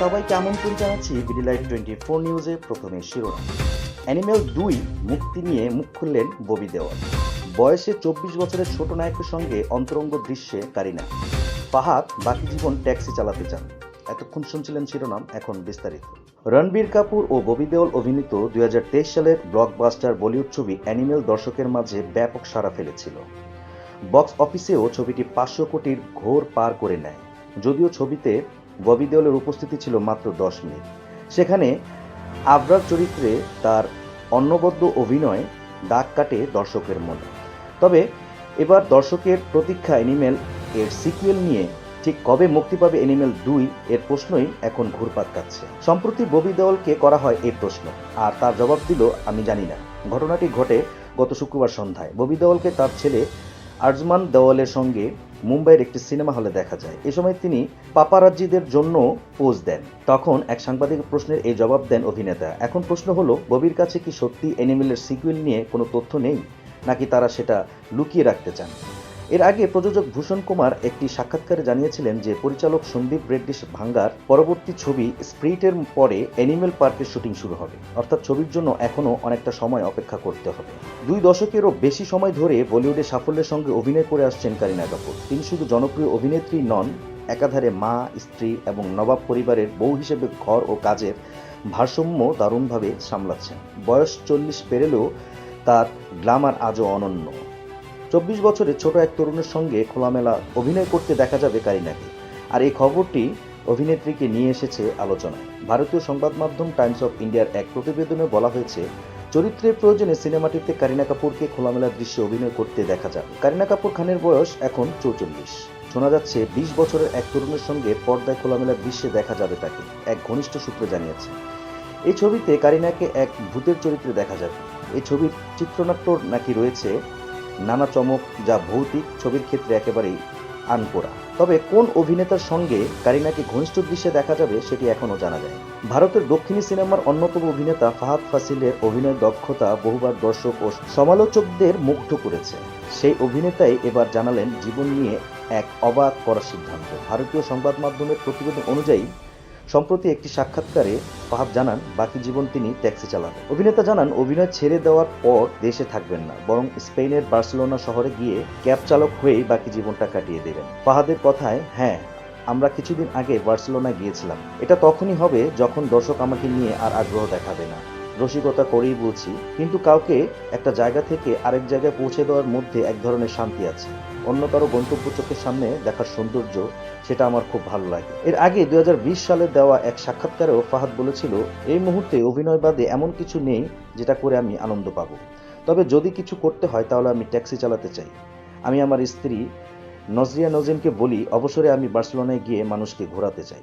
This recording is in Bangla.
সবাইকে আমন্ত্রণ জানাচ্ছি বিডি লাইভ টোয়েন্টি ফোর নিউজে প্রথমে শিরোনাম। অ্যানিমেল দুই মুক্তি নিয়ে মুখ খুললেন ববি দেওয়াল। বয়সে চব্বিশ বছরের ছোট নায়কের সঙ্গে অন্তরঙ্গ দৃশ্যে কারিনা। ফাহাদ বাকি জীবন ট্যাক্সি চালাতে চান। এতক্ষণ শুনছিলেন শিরোনাম, এখন বিস্তারিত। রণবীর কাপুর ও ববি দেওল অভিনীত দুই হাজার তেইশ সালের ব্লকবাস্টার বলিউড ছবি অ্যানিমেল দর্শকের মাঝে ব্যাপক সাড়া ফেলেছিল। বক্স অফিসেও ছবিটি পাঁচশো কোটির ঘোর পার করে নেয়। যদিও ছবিতে ববি দেওলের উপস্থিতি ছিল মাত্র দশ মিনিট। সেখানে আবরার চরিত্রে তার অন্নবদ্য অভিনয় দাগ কাটে দর্শকের মনে। তবে এবার দর্শকের প্রতীক্ষা অ্যানিমেল এর সিকুয়েল নিয়ে ঠিক কবে মুক্তি পাবে অ্যানিমেল দুই এর প্রশ্নই এখন ঘুরপাক খাচ্ছে। সম্প্রতি ববি দেওয়ালকে করা হয় এই প্রশ্ন, আর তার জবাব দিল, আমি জানি না। ঘটনাটি ঘটে গত শুক্রবার সন্ধ্যায়। ববি দেওয়ালকে তার ছেলে আরজমান দেওয়ালের সঙ্গে মুম্বাইয়ের একটি সিনেমা হলে দেখা যায়। এ সময় তিনি পাপারাজ্জিদের জন্য পোজ দেন। তখন এক সাংবাদিক প্রশ্নের এই জবাব দেন অভিনেতা। এখন প্রশ্ন হলো, ববির কাছে কি সত্যি এনিমেলের সিকুয়েল নিয়ে কোনো তথ্য নেই, নাকি তারা সেটা লুকিয়ে রাখতে চান? এর আগে প্রযোজক ভূষণ কুমার একটি সাক্ষাৎকারে জানিয়েছিলেন যে পরিচালক সন্দীপ রেড্ডিস ভাঙ্গার পরবর্তী ছবি স্প্রিটের পরে অ্যানিমেল পার্কের শুটিং শুরু হবে। অর্থাৎ ছবির জন্য এখনও অনেকটা সময় অপেক্ষা করতে হবে। দুই দশকেরও বেশি সময় ধরে বলিউডে সাফল্যের সঙ্গে অভিনয় করে আসছেন কারিনা কাপুর। তিনি শুধু জনপ্রিয় অভিনেত্রী নন, একাধারে মা, স্ত্রী এবং নবাব পরিবারের বউ হিসেবে ঘর ও কাজের ভারসাম্য দারুণভাবে সামলাচ্ছেন। বয়স চল্লিশ পেরেলেও তার গ্ল্যামার আজও অনন্য। চব্বিশ বছরের ছোট এক তরুণের সঙ্গে খোলামেলা অভিনয় করতে দেখা যাবে কারিনাকে। আর এই খবরটি অভিনেত্রীকে নিয়ে এসেছে আলোচনায়। ভারতীয় সংবাদ মাধ্যম টাইমস অফ ইন্ডিয়ার এক প্রতিবেদনে বলা হয়েছে, চরিত্রের প্রয়োজনে সিনেমাটিতে কারিনা কাপুরকে খোলামেলা দৃশ্যে অভিনয় করতে দেখা যাবে কারিনা কাপুর খানের বয়স এখন চৌচল্লিশ। শোনা যাচ্ছে, বিশ বছরের এক তরুণের সঙ্গে পর্দায় খোলামেলা দৃশ্যে দেখা যাবে তাকে, এক ঘনিষ্ঠ সূত্রে জানিয়েছে। এই ছবিতে কারিনাকে এক ভূতের চরিত্রে দেখা যাবে। এই ছবির চিত্রনাট্য নাকি রয়েছে নানা চমক যা ভৌতিক ছবির ক্ষেত্রে একেবারেই আনকোরা। তবে কোন অভিনেতার সঙ্গে কারিনাকে ঘনিষ্ঠ দৃশ্যে দেখা যাবে সেটি এখনও জানা যায় ভারতের দক্ষিণী সিনেমার অন্যতম অভিনেতা ফাহাদ ফাসিলের অভিনয় দক্ষতা বহুবার দর্শক ও সমালোচকদের মুগ্ধ করেছে। সেই অভিনেতাই এবার জানালেন, জীবন নিয়ে এক অবাক করার সিদ্ধান্ত। ভারতীয় সংবাদ মাধ্যমের প্রতিবেদন অনুযায়ী সম্প্রতি একটি সাক্ষাৎকারে ফাহাদ জানান, বাকি জীবন তিনি ট্যাক্সি চালাবেন অভিনেতা জানান, অভিনয় ছেড়ে দেওয়ার পর দেশে থাকবেন না, বরং স্পেনের বার্সেলোনা শহরে গিয়ে ক্যাব চালক হয়েই বাকি জীবনটা কাটিয়ে দেবেন। ফাহাদের কথায় হ্যাঁ আমরা কিছুদিন আগে বার্সেলোনা গিয়েছিলাম। এটা তখনই হবে যখন দর্শক আমাকে নিয়ে আর আগ্রহ দেখাবে না। রসিকতা করেই বলছি, কিন্তু কাউকে একটা জায়গা থেকে আরেক জায়গায় পৌঁছে দেওয়ার মধ্যে এক ধরনের শান্তি আছে। অন্য কারও গন্তব্য চোখের সামনে দেখার সৌন্দর্য, সেটা আমার খুব ভালো লাগে। এর আগে দুই হাজার বিশ সালে দেওয়া এক সাক্ষাৎকারেও ফাহাদ বলেছিল, এই মুহূর্তে অভিনয় বাদে এমন কিছু নেই যেটা করে আমি আনন্দ পাবো। তবে যদি কিছু করতে হয় তাহলে আমি ট্যাক্সি চালাতে চাই। আমি আমার স্ত্রী নজরিয়া নজিমকে বলি, অবসরে আমি বার্সেলোনায় গিয়ে মানুষকে ঘোরাতে চাই।